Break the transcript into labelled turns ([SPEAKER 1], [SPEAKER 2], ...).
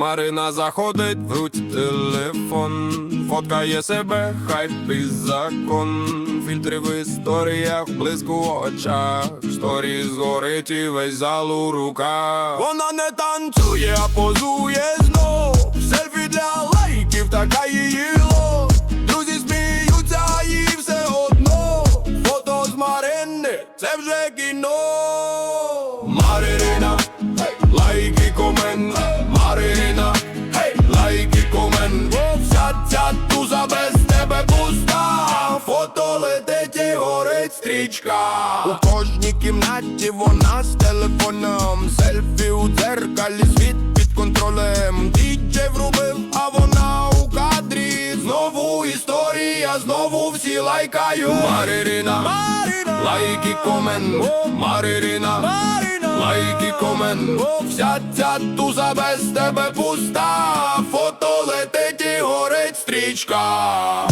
[SPEAKER 1] Марина заходить, в руці телефон, фоткає себе, хайп і закон. Фільтри в історіях, блиску в очах. Сторі згорить і весь зал у руках. Вона не танцює, а позує знов. Селфі для лайків, така її ло. Друзі сміються, а їй все одно. Фото з Марини, це вже кіно. Марина, лайки комент, Марина, лайки комент. Вся ця туза без тебе пуста. Фото летить і горить стрічка. У кожній кімнаті вона з телефоном. Селфі у дзеркалі, світ під контролем. Діджей врубив, а вона у кадрі. Знову історія, знову всі лайкають. Марина, лайки комент, Марина, комент. Вся ця туза без тебе пуста. Фото летить і горить стрічка.